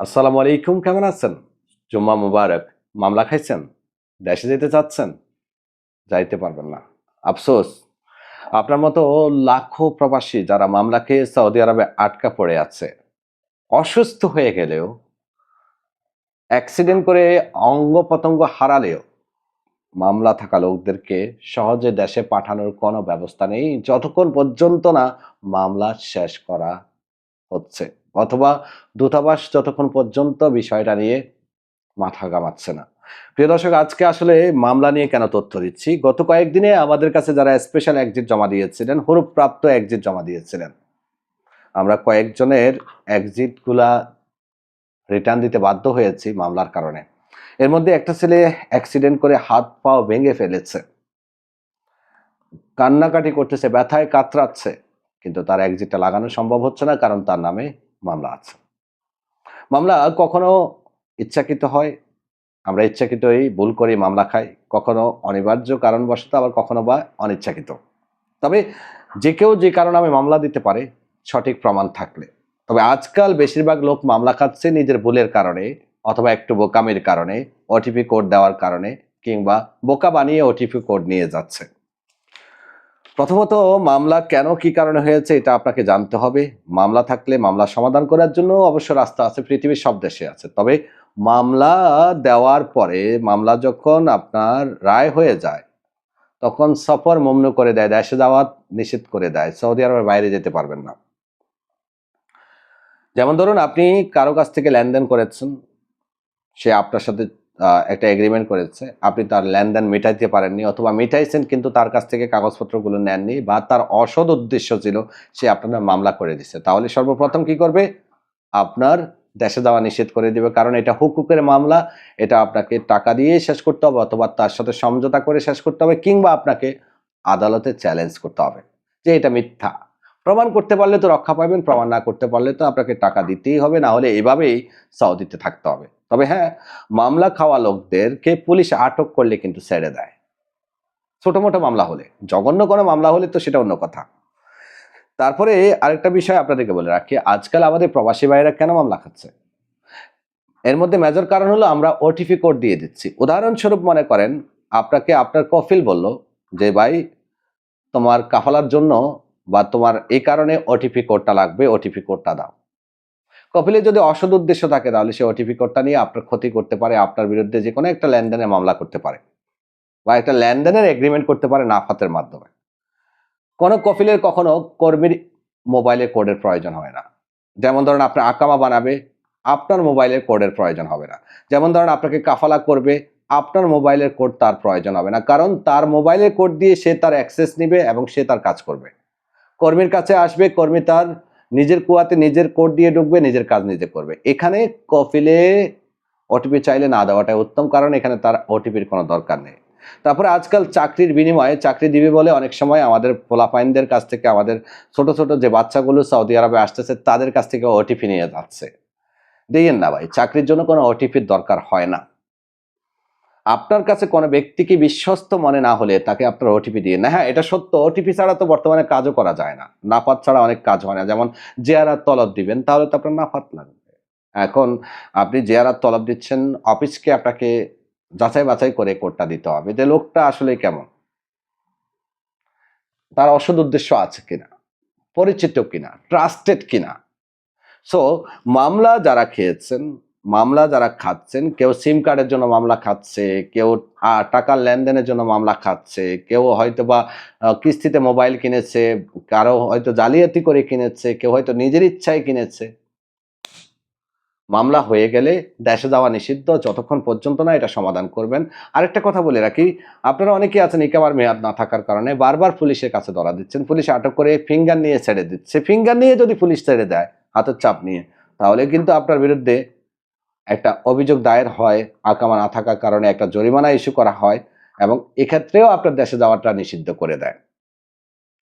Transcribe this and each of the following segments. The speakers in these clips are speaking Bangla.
আসসালামু আলাইকুম, কেমন আছেন? জুম্মা মুবারক। মামলা খাইছেন? দেশে যেতে চাচ্ছেন? যাইতে পারবেন না। আফসোস। আপনার মতো লাখো প্রবাসী যারা মামলা খেয়ে সৌদি আরবে আটকা পড়ে আছে, অসুস্থ হয়ে গেলেও, অ্যাক্সিডেন্ট করে অঙ্গ প্রত্যঙ্গ হারালেও, মামলা থাকা লোকদেরকে সহজে দেশে পাঠানোর কোনো ব্যবস্থা নেই, যতক্ষণ পর্যন্ত না মামলা শেষ করা হচ্ছে। অথবা দূতাবাস যতক্ষণ পর্যন্ত বিষয়টা নিয়ে মাথা গামাচ্ছে না। প্রিয় দর্শক, আজকে আসলে মামলা নিয়ে কেন তথ্য দিচ্ছি? গত কয়েকদিনে আমাদের কাছে যারা স্পেশাল একজিট জমা দিয়েছিলেন, হরুপ্রাপ্ত একজিট জমা দিয়েছিলেন, আমরা কয়েকজনের এক্সিটগুলা রিটার্ন দিতে বাধ্য হয়েছি মামলার কারণে। এর মধ্যে একটা ছেলে অ্যাক্সিডেন্ট করে হাত পাও ভেঙে ফেলেছে। কান্নাকাটি করতেছে, ব্যথায় কাতরাচ্ছে, কিন্তু তার একজিটটা লাগানো সম্ভব হচ্ছে না, কারণ তার নামে মামলা আছে। মামলা কখনো ইচ্ছাকৃত হয়, আমরা ইচ্ছাকৃতই ভুল করে, মামলা খাই। কখনো অনিবার্য কারণবশত আবার কখনো বা অনিচ্ছাকৃত। তবে যে কেউ যে কারণে আমি মামলা দিতে পারে, সঠিক প্রমাণ থাকলে। তবে আজকাল বেশিরভাগ লোক মামলা খাচ্ছে নিজের ভুলের কারণে অথবা একটু বোকামির কারণে, ওটিপি কোড দেওয়ার কারণে কিংবা বোকা বানিয়ে ওটিপি কোড নিয়ে যাচ্ছে। প্রথমত, মামলা কেন কি কারণে হয়েছে এটা আপনাকে জানতে হবে। মামলা থাকলে মামলা সমাধান করার জন্য অবশ্য রাস্তা আছে, পৃথিবীর সব দেশে আছে। তবে মামলা দেওয়ার পরে, মামলা যখন আপনার রায় হয়ে যায়, তখন সফর মমনু করে দেয়, দেশে যাওয়া নিষেধ করে দেয়। সৌদি আরবের বাইরে যেতে পারবেন না। যেমন ধরুন, আপনি কারও কাছ থেকে লেনদেন করেছেন, সে আপনার সাথে একটা এগ্রিমেন্ট করেছে। আপনি তার লেনদেন মেটাইতে পারেননি অথবা মেটাইছেন কিন্তু তার কাছ থেকে কাগজপত্রগুলো নেননি বা তার অসৎ উদ্দেশ্য ছিল সে আপনার মামলা করে দিচ্ছে তাহলে সর্বপ্রথম কি করবে? আপনার দেশে যাওয়া নিষেধ করে দিবে। কারণ এটা হুকুকের মামলা, এটা আপনাকে টাকা দিয়ে শেষ করতে হবে অথবা তার সাথে সমঝোতা করে শেষ করতে হবে কিংবা আপনাকে আদালতে চ্যালেঞ্জ করতে হবে যে এটা মিথ্যা। প্রমাণ করতে পারলে তো রক্ষা পাবেন, প্রমাণ না করতে পারলে তো আপনাকে টাকা দিতেই হবে। না হলে এভাবেই সৌদিতে থাকতে হবে। তবে হ্যাঁ মামলা খাওয়া লোকদেরকে পুলিশ আটক করলে কিন্তু ছেড়ে দেয়। ছোট মোটো মামলা হলে, জঘন্য কোনো মামলা হলে তো সেটা অন্য কথা। তারপরে আরেকটা বিষয় আপনাদেরকে বলে রাখি, আজকাল আমাদের প্রবাসী ভাইরা কেন মামলা খাচ্ছে? এর মধ্যে মেজর কারণ হলো আমরা ওটিপি কোড দিয়ে দিচ্ছি। উদাহরণস্বরূপ মনে করেন, আপনাকে আপনার কফিল বলল যে, ভাই, তোমার কাফালার জন্য বা তোমার এই কারণে ওটিপি কোডটা লাগবে ওটিপি কোডটা দাও। কপিলে যদি অসৎ উদ্দেশ্য থাকে, তাহলে সে ওটিপি কোডটা নিয়ে আপনার ক্ষতি করতে পারে, আপনার বিরুদ্ধে যে কোনো একটা লেনদেনের মামলা করতে পারে বা একটা লেনদেনের এগ্রিমেন্ট করতে পারে নাফাতের মাধ্যমে। কোনো কপিলের কখনো কর্মীর মোবাইলে কোডের প্রয়োজন হয় না। যেমন ধরেন আপনার আকামা বানাবে, আপনার মোবাইলের কোডের প্রয়োজন হবে না। যেমন ধরেন আপনাকে কাফালা করবে, আপনার মোবাইলের কোড তার প্রয়োজন হবে না। কারণ তার মোবাইলের কোড দিয়ে সে তার অ্যাক্সেস নিবে এবং সে তার কাজ করবে। কর্মীর কাছে আসবে, কর্মী তার নিজের কুয়াতে নিজের কোড দিয়ে ঢুকবে, নিজের কাজ নিজে করবে। এখানে কফিলে ওটিপি চাইলে না দেওয়াটাই উত্তম, কারণ এখানে তার ওটিপির কোনো দরকার নেই। তারপরে আজকাল চাকরির বিনিময়ে চাকরি দিবে বলে অনেক সময় আমাদের পোলাপাইনদের কাছ থেকে, আমাদের ছোট ছোট যে বাচ্চাগুলো সৌদি আরবে আসতেছে, তাদের কাছ থেকে ওটিপি নিয়ে যাচ্ছে। দিয়েন না ভাই, চাকরির জন্য কোনো ওটিপির দরকার হয় না। আপনার কাছে কোনো ব্যক্তিকে বিশ্বস্ত মনে না হলে তাকে আপনার ওটিপি দিয়ে না হ্যাঁ এটা সত্য। ওটিপি ছাড়া তো বর্তমানে কাজও করা যায় না। নাফাত ছাড়া অনেক কাজ হয় না। যেমন জেয়ারাত তলব দিবেন, তাহলে তো আপনার নাফাত লাগবে। এখন আপনি জেয়ারাত তলব দিচ্ছেন, অফিসকে আপনাকে যাচাই বাছাই করে কোডটা দিতে হবে যে লোকটা আসলে কেমন। তার অসৎ উদ্দেশ্য আছে কিনা, পরিচিত কিনা ট্রাস্টেড কিনা। সো মামলা যারা খেয়েছেন মামলা যারা খাচ্ছেন, কেউ সিম কার্ডের জন্য মামলা খাচ্ছে, কেউ টাকার লেনদেনের জন্য মামলা খাচ্ছে, কেউ হয়তো বা কিস্তিতে মোবাইল কিনেছে, কারও হয়তো জালিয়াতি করে কিনেছে, কেউ হয়তো নিজের ইচ্ছায় কিনেছে। মামলা হয়ে গেলে দেশে যাওয়া নিষিদ্ধ, যতক্ষণ পর্যন্ত না এটা সমাধান করবেন। আরেকটা কথা বলে রাখি, আপনারা অনেকেই আছেন ইকামার মেয়াদ না থাকার কারণে, বারবার পুলিশের কাছে ধরা দিচ্ছেন, পুলিশ আটক করে ফিঙ্গার নিয়ে ছেড়ে দিচ্ছে। ফিঙ্গার নিয়ে যদি পুলিশ ছেড়ে দেয়, হাতের চাপ নিয়ে, তাহলে কিন্তু আপনার বিরুদ্ধে একটা অভিযোগ দায়ের হয়, আকামা না থাকার কারণে একটা জরিমানা ইস্যু করা হয় এবং এক্ষেত্রেও আপনার দেশে যাওয়াটা নিষিদ্ধ করে দেয়।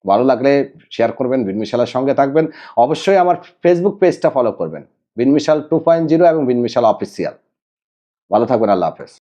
ভালো লাগলে শেয়ার করবেন বিনমিশালের সঙ্গে থাকবেন। অবশ্যই আমার ফেসবুক পেজটা ফলো করবেন। বিনমিশাল টু পয়েন্ট জিরো এবং বিনমিশাল অফিসিয়াল ভালো থাকবেন, আল্লাহ হাফেজ।